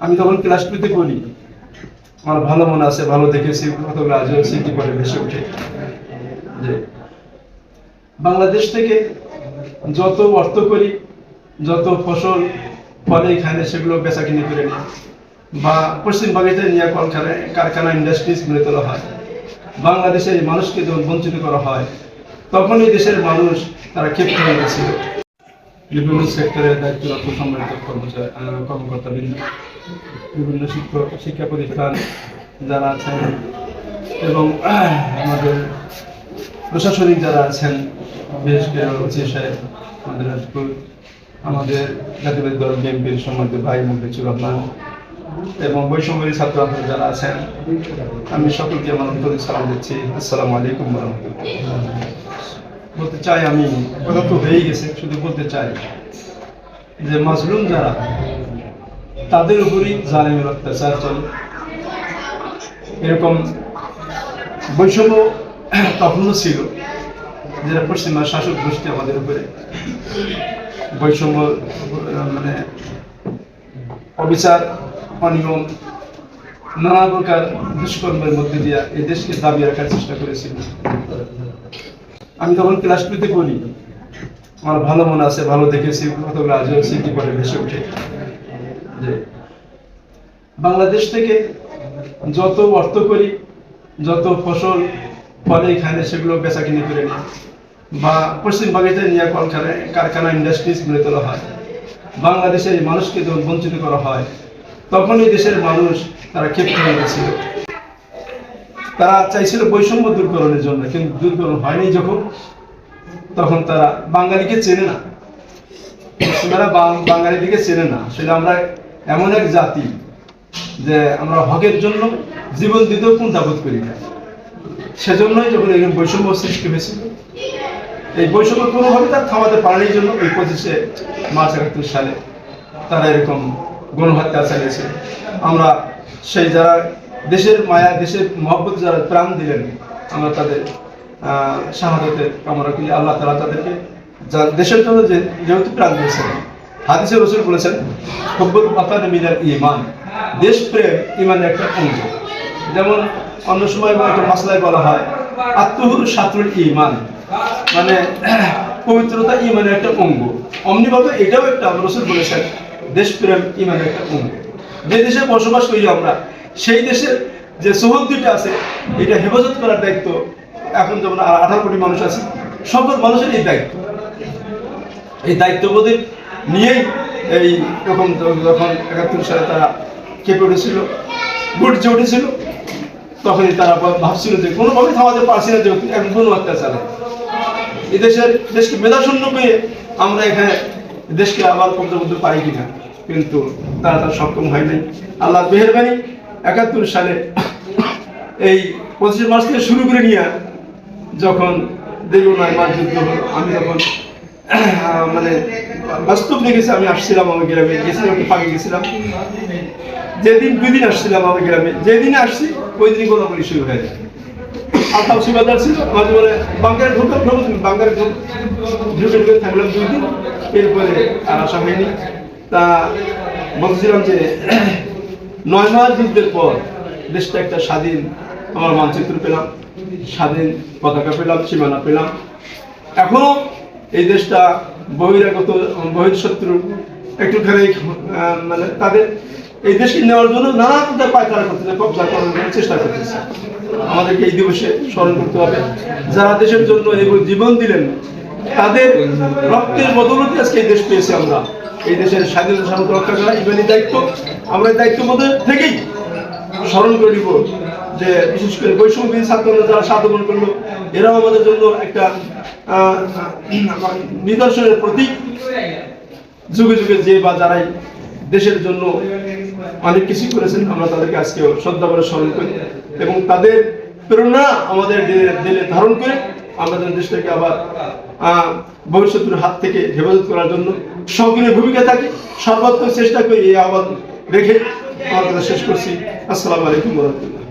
আমি তখন ক্লাস টুতে পড়ি। আমার ভালো মনে আছে ভালো দেখেছি কতগুলো আজও স্মৃতি করে ভেসে ওঠে। যে বাংলাদেশ থেকে যত অর্থ করি যত ফসল ফলে এখানে সেগুলো বেচা কিনে করে নিই। বা পশ্চিমবঙ্গেতে নিয়ে কলকারখানায় কারখানা ইন্ডাস্ট্রিজ গড়ে তোলা হয়। বাংলাদেশের মানুষকে যখন বঞ্চিত করা হয় তখন এই দেশের মানুষ তারা ক্ষিপ্ত হয়ে গেছিল। বিভিন্ন সেক্টরে দায়িত্বরত সম্মানিত কর্মচারী আহ, কর্মকর্তাবৃন্দ। বিভিন্ন শিক্ষক শিক্ষা প্রতিষ্ঠান যারা আছেন এবং আমাদের প্রশাসনিক যারা আছেন, বিশেষ করে আমাদের জাতীয়বাদী দল বিএনপির সম্মানিত ভাই মুখলিচুর রহমান এবং বৈষম্যী ছাত্র আন্দোলন যারা আছেন, আমি সকলকে আমার আন্তরিক সালাম দিচ্ছি। আসসালামু আলাইকুম বলতে চাই আমি, কথা তো হয়েই গেছে, শুধু বলতে চাই যে মাজলুম যারা তাদের উপরই জালেমের অত্যাচার চলে। এরকম বৈষম্য তখনও ছিল, যেটা পশ্চিমা শাসক গোষ্ঠী আমাদের উপরে। বৈষম্য মানে অবিচার, অনিয়ম, নানা প্রকার দুষ্কর্মের মধ্যে দিয়ে এই দেশকে দাবি রাখার চেষ্টা করেছিল। আমি তখন ক্লাস টুতে পড়ি। আমার ভালো মনে আছে, ভালো দেখেছি, কতগুলো আজও স্মৃতি করে ভেসে ওঠে। যে বাংলাদেশ থেকে যত অর্থ করি, যত ফসল ফলে এখানে সেগুলো বেচা কিনে করে নিই। বা পশ্চিমবঙ্গেতে নিয়ে কলকারখানায় কারখানা ইন্ডাস্ট্রিজ গড়ে তোলা হয়। বাংলাদেশের মানুষকে যখন বঞ্চিত করা হয় তখন এই দেশের মানুষ তারা ক্ষিপ্ত গেছিল। তারা চাইছিল বৈষম্য দূরকরণের জন্য, কিন্তু দূরকরণ হয়নি যখন। তখন তারা বাঙালিকে চেনে না। বাং- বাঙালিদিকে চেনে না। সেটা আমরা এমন এক জাতি যে আমরা হকের জন্য জীবন দিতেও কুণ্ঠাবোধ করি না। সেজন্যই যখন এই বৈষম্য সৃষ্টি হয়েছিল এই বৈষম্য কোনোভাবে তার থামাতে পারেনি জন্য এই পঁচিশে মার্চ একাত্তর সালে তারা এরকম গণহত্যা চালিয়েছে। আমরা সেই যারা দেশের মায়া, দেশের মহব্বত, যারা প্রাণ দিলেন, আমরা তাদের শাহাদতের কামনা করি। আল্লাহ তালা তাদেরকে দেশের জন্য যেহেতু প্রাণ দিয়েছেন হাদিসে রসুল বলেছেন হব্বুল পাতান মিনাল ইমান দেশপ্রেম ইমানের একটা অঙ্গ। যেমন অন্য সময় একটা মাসলায় বলা হয়, আত্মহুর সাতুল ইমান মানে পবিত্রতা ইমানের একটা অঙ্গ। অমনিভাবে এটাও একটা রসুল বলেছেন, দেশপ্রেম ইমানের একটা অঙ্গ। যে দেশে বসবাস করি আমরা, সেই দেশের যে সৌহদ্দিটা আছে, এটা হেফাজত করার দায়িত্ব এখন যেমন আঠারো কোটি মানুষ আছে, সকল মানুষের এই দায়িত্ব। এই দায়িত্ববোধের নিয়েই এই রকম যখন একাত্তর সালে তারা কেঁপে উঠেছিল গর্জে উঠেছিল, তখনই তারা ভাব- ভাবছিল যে কোনোভাবে থামাতে পারছি না যে এখন কোনো অত্যাচারে এই দেশের, দেশকে মেধাশূন্য পেয়ে আমরা এখানে দেশকে আবার কবজা করতে পারি কিনা, কিন্তু তারা তার সক্ষম হয় নাই। আল্লাহ মেহরবানি একাত্তর সালে এই পঁচিশে মার্চ থেকে শুরু করে নিয়ে যখন দীর্ঘ নয় মাস যুদ্ধ হলো, আমি যখন মানে বাস্তব দেখেছি আমি আসছিলাম আমার গ্রামে, গেছিলাম, একটু ফাঁকে গেছিলাম। যেদিন দুই দিন আসছিলাম আমার গ্রামে। যেদিন আসছি, ওই দিনই গোলাগুলি শুরু হয়ে যায়। থাকলাম দুই দিন এরপরে তা যে, নয় যুদ্ধের পর দেশটা একটা স্বাধীন, আমার মানচিত্র পেলাম। স্বাধীন পতাকা পেলাম, সীমানা পেলাম। এখনও এই দেশটা বহিরাগত বহির্শত্রু একটুখানি মানে তাদের এই দেশকে নেওয়ার জন্য নানা প্রকার পায়তারা করতেছে, কবজা করার চেষ্টা করতেছে। আমাদেরকে এই দিবসে স্মরণ করতে হবে। যারা দেশের জন্য জীবন দিলেন, তাদের রক্তের বদলতে আজকে এই দেশ পেয়েছি আমরা। এই দেশের স্বাধীনতা সামন্ত রক্ষা করা ইমানি দায়িত্ব, আমরা দায়িত্ব মধ্যে থেকেই স্মরণ করে নিব যে বিশেষ করে বৈষম্য ছাত্ররা যারা সাধন করল এরাও আমাদের জন্য একটা নিদর্শনের প্রতীক। যুগে যুগে যে বা যারাই দেশের জন্য অনেক কিছু করেছেন, আমরা তাদেরকে আজকে শ্রদ্ধা করে স্মরণ করি এবং তাদের প্রেরণা আমাদের দিলে- ধারণ করে আমরা যেন দেশটাকে আবার ভবিষ্যতের হাত থেকে হেফাজত করার জন্য সক্রিয় ভূমিকা থাকি। সর্বাত্মক চেষ্টা করি এই আহ্বান রেখে। আমার কথা শেষ করছি। আসসালামু আলাইকুম রহমতুল্লাহ।